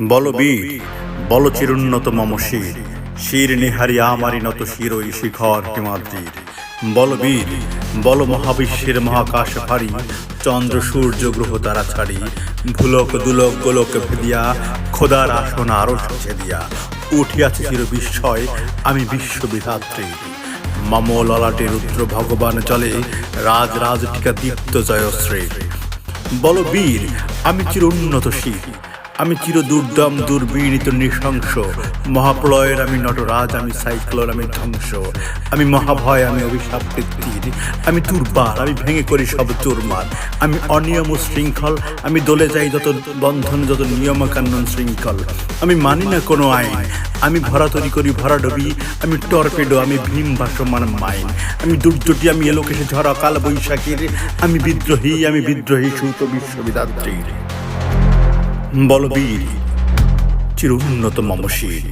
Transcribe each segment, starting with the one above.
বল বীর, বল চিরুন্নত মম শির শির নিহারি আমারি নত শির ওই শিখর হিমাদ্রির বল বীর, বল মহাবিশ্বের মহাকাশ ভারী, চন্দ্র সূর্য গ্রহ তারা ছাড়ি, ভুলক দুলক গোলক ভেদিয়া, খোদার আসন আরও দিয়া। উঠিয়াছে চির বিস্ময় আমি বিশ্ববিধাত্রী। মম ললাটে রুদ্র ভগবান চলে রাজ রাজ টিকা দীপ্ত জয়শ্রী। বল বীর, আমি চির উন্নত শির আমি চির দুর্দম দুর্বিনীত নৃশংস। মহাপ্রলয়ের আমি নটরাজ, আমি সাইক্লোন, আমি ধ্বংস। আমি মহাভয়, আমি অভিশাপ তীর আমি দুর্বার, আমি ভেঙে করি সব চুরমার আমি অনিয়ম ও শৃঙ্খল, আমি দলে যাই যত বন্ধন, যত নিয়ম কান্নন শৃঙ্খল। আমি মানি না কোনো আইন। আমি ভরা তৈরি করি ভরা ডবি। আমি টর্পেডো, আমি ভীম ভাসমান মাইন। আমি দুর্যোটি আমি এলোকেশে ঝড় কাল বৈশাখীর আমি বিদ্রোহী আমি বিদ্রোহী সুত বিশ্ববিদাত্রীর। বলবীর চির উন্নত মমশীর।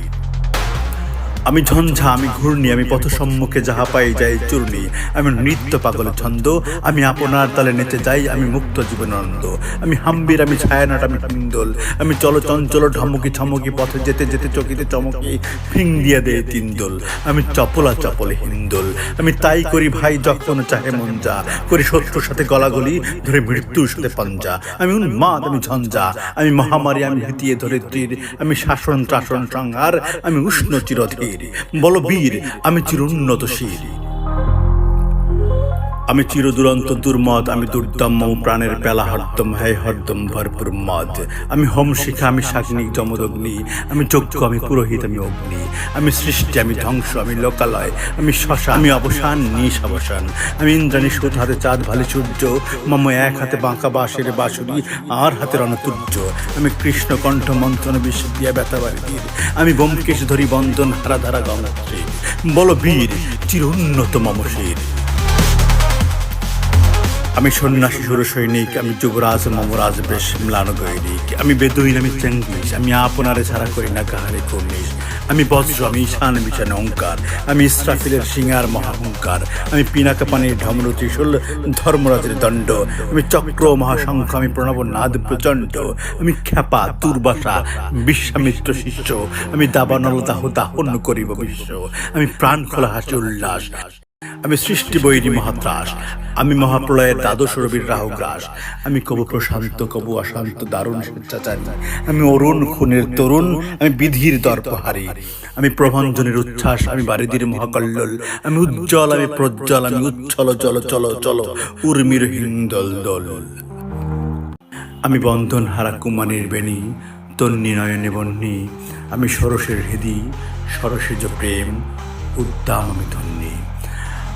আমি ঝঞ্ঝা, আমি ঘূর্ণি, আমি পথ সম্মুখে যাহা পাই যাই চূর্ণি। আমি নৃত্য পাগল ছন্দ, আমি আপনার তালে নেচে যাই, আমি মুক্ত জীবনানন্দ। আমি হাম্বির, আমি ছায়ানট, আমি হিন্দোল আমি চলো চঞ্চল ঢমকি ছমকি পথে যেতে যেতে চকিতে চমকি ফিং দিয়া দে তিনদোল আমি চপলা চপলে হিন্দোল। আমি তাই করি ভাই যখন চাহে মন যা করি শত্রুর সাথে গলাগলি ধরে মৃত্যুর সাথে পঞ্জা। আমি উন্মাদ, আমি ঝঞ্ঝা। আমি মহামারী, আমি হিতিয়ে ধরে তীর। আমি শাসন ত্রাসন সংহার। আমি উষ্ণ চিরধীর। বল বীর আমি চির উন্নত শির। আমি চিরদুরন্ত দুর্মদ, আমি দুর্দম মম প্রাণের পেলা হরদম হ্যায় হরদম, ভরপুর মদ। আমি হোম শিখা, আমি শাগ্নিক যমদগ্নি, আমি যজ্ঞ, আমি পুরোহিত, আমি অগ্নি। আমি সৃষ্টি, আমি ধ্বংস, আমি লোকালয়, আমি শশা আমি অবসান, নিশ অবসান। আমি ইন্দ্রাণী সুত হাতে চাঁদ, ভালে সূর্য, মম এক হাতে বাঁকা বাঁশের বাঁশুরি, আর হাতে রণতুর্য। আমি কৃষ্ণ কণ্ঠ, মন্থন বিশ্ব দিয়া ব্যথা বাড়ির আমি বোমকেশ ধরি বন্দন হারা ধারা গঙ্গা বল বীর চির উন্নত মমশীর আমি সন্ন্যাসী সুর সৈনিক আমি যুবরাজ, মমরাজ, বেশ ম্লান আমি বেদুইন, আমি চেঙ্গিস আমি আপনারে ছাড়া করি না কাহারে কর্নিস আমি বজ্র, আমি ঈশান বিছান অঙ্কার আমি ইসরাফিলের সিঙ্গার মহাহংকার। আমি পিনাকা পানির ঢমরু ত্রিশূল ধর্মরাজের দণ্ড। আমি চক্র, মহাশঙ্খ, আমি প্রণব নাদ প্রচণ্ড। আমি খ্যাপা, দুর্বাসা, বিশ্বামিত্র শিষ্য। আমি দাবানল দাহ দাহন করিব বিশ্ব। আমি প্রাণ খোলা হাসি উল্লাস। আমি সৃষ্টি বৈরী মহাত্রাস, আমি মহাপ্রলয়ের দ্বাদশ রবির রাহুগ্রাস, আমি কবু প্রশান্ত, কবু অশান্ত, দারুণ স্বেচ্ছাচারী, আমি অরুণ খুনের তরুণ, আমি বিধির দর্পহারী, আমি প্রভঞ্জনের উচ্ছ্বাস, আমি বারিদির মহাকল্লোল, আমি উজ্জ্বল, আমি প্রজ্জ্বল, আমি উচ্ছল, চল চল চল, উর্মির হিন্দল দল। আমি বন্ধন হারা কুমানের বেণী, তন্নি নয়নে বন্যী আমি সরসের হৃদি, সরসেজ প্রেম, উদ্দাম আমি ধন্যী।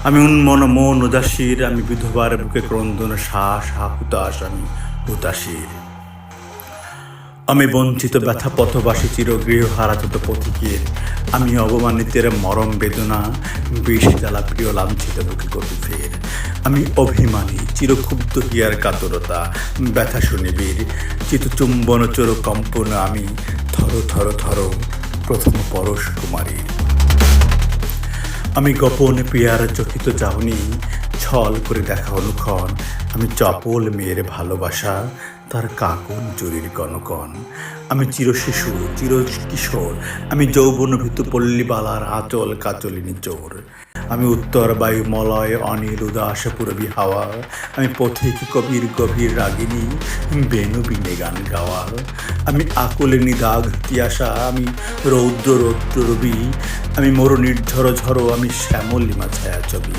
আমি উন্মন, মন উদাসীর, আমি বিধবার বুকে ক্রন্দন শ্বাস হা হুতাশ, আমি হুতাশীর। আমি বঞ্চিত, ব্যথা পথবাসী চির গৃহ হারাচত পথিকের। আমি অবমানিতের মরম বেদনা, বিষ জ্বালা প্রিয় লাঞ্ছিত বুকে কবি ফের। আমি অভিমানী, চিরক্ষুব্ধ হিয়ার কাতরতা, ব্যথা শুনিবীর চিতচুম্বন চোর কম্পন আমি, থর থর থর প্রথম পরশ কুমারীর। আমি গোপন পিয়ার চকিত চাহনি ছল করে দেখা অনুক্ষণ আমি চপল মেয়ের ভালোবাসা তার কাকন চুরির কনকন আমি চিরশিশু চির কিশোর। আমি যৌবন ভিতু পল্লীবালার আচল কাচলিনী চোর। আমি উত্তর বায়ু মলয় অনিল উদাস পুরবী হাওয়া। আমি পথিক কবির গভীর রাগিনী বেনু বিনে গান গাওয়া আমি আকুলিনী দাগ তিয়াসা আমি রৌদ্র রৌদ্র রবি। আমি মোর নির্ঝর ঝড়ো আমি শ্যামলিমা ছায়া ছবি।